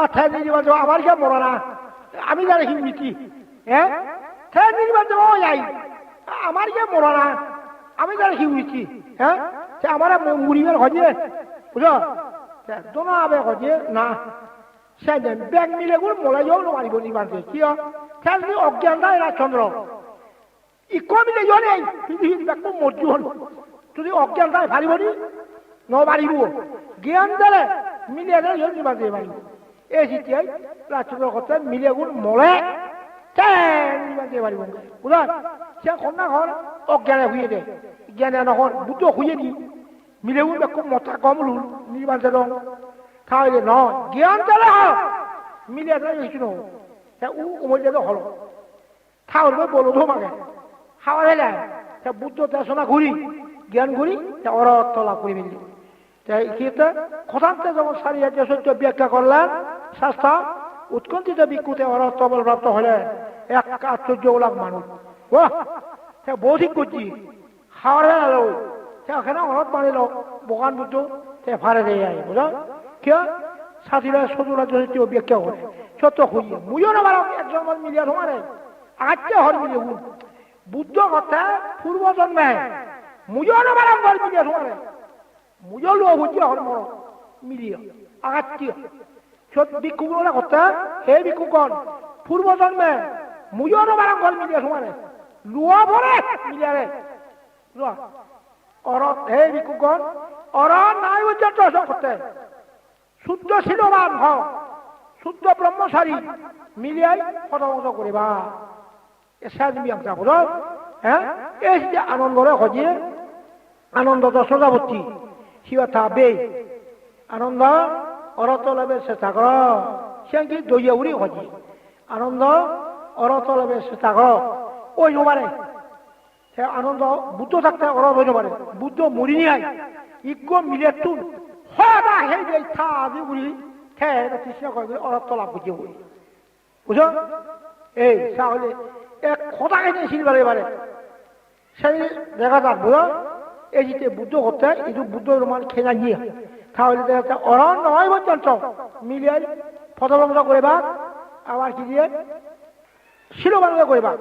আর ঠের নির্বাচন আবার কে মরা না। আমি জানি হিন্দিটি হ্যাঁ ঠের নির্বাচন ও যাই। আমার কে মরা না। আমি জানি হিউইছি হ্যাঁ সে আমার মুড়িবার হজে বুঝো দোনো আবে হজে, না। সে ব্যাগ মিলে গুলো, মলাই যাও মারিব নির্বাচন কি খেল অজ্ঞান দেয় রাজচন্দ্র ইকো মিলে জনে পৃথিবীর ব্যাগ মর্জু হল যদি অজ্ঞান দেয় পারিব নি? নবারিব জ্ঞান দিলে মিলিয়ে দিলে জল নির্বাচন চিঠিয়াই রাজচন্দ্র কথা গুণ মলে সে কন্যা ঘর অজ্ঞানে হুয়ে দে। জ্ঞানে নহর বুদ্ধ হুয়ে দি। মিলে গুণ বেকু কম লুল নির্বাচন তাহলে ন, জ্ঞান হ মিলিয়ে কিছু উ তো হল। থাউর বলো তো মাগে। খাওয়া সে বুদ্ধ দেশনা ঘুরি জ্ঞান ঘুরি সে তলা করে মিলি। কিন্তু কথান্তে যখন সারিয়া যে সত্য ব্যাখ্যা করলেন শাস্ত্র উৎকণ্ঠিত বিক্ষুতে অরত্ব প্রাপ্ত হলে এক আশ্চর্য ওলাক মানুষ। ও বৌধিক করছি খাওয়ার হলো সে ওখানে অরত মানিল বোকান বুদ্ধ সে ফারে দিয়ে যায় বুঝো কিয়? সাথীরা সদুরা চরিত্র ব্যাখ্যা করে, সত্য হইয়ে, মুইও না বারো একজন মিলিয়া তোমারে আজকে হর মিলিয়ে বুদ্ধ কথা পূর্ব জন্মে মুইও না মিলিয়া তোমারে মুজো লো বুঝি হর মর মিলিয়ে কথা হে ভিক্ষুগণ পূর্ব জন্মে মুজোর বারঙ্গল মিলিয়ে সমানে লুয়া ভরে মিলিয়ারে লুয়া। অর হে ভিক্ষুগণ অর নাই উজ্জ্বল করতে শুদ্ধ শিলবান শুদ্ধ ব্রহ্মচারী মিলিয়াই পদমত করিবা। হ্যাঁ? এই যে আনন্দরে হজিয়ে আনন্দ দশজাবতী সিবা থাকবে আনন্দ অরত লাভের চেষ্টা কর সে কি দইয়া উড়ি হজি। আনন্দ অরত লাভের চেষ্টা কর ওই নবারে সে আনন্দ, বুদ্ধ থাকতে অরত হইতে পারে বুদ্ধ মরি নিয়ে ইজ্ঞ মিলে তুন। হবা হে যে থা আজি উড়ি। থে কৃষ্ণ কয় অরত লাভ বুঝে উড়ি। বুঝো এই, তাহলে এক কথাকে নিয়ে সিলবারে এবারে। সেই দেখা যাক বুঝো এই যে বুদ্ধ হতে এই বুদ্ধ রোমান খেলা নিয়ে। তাহলে দেখা যাচ্ছে অরণ নয় পর্যন্ত মিলিয়ে ফটোবন্ধ করে বা আবার কি দিয়ে? শিরোবন্ধ করে বা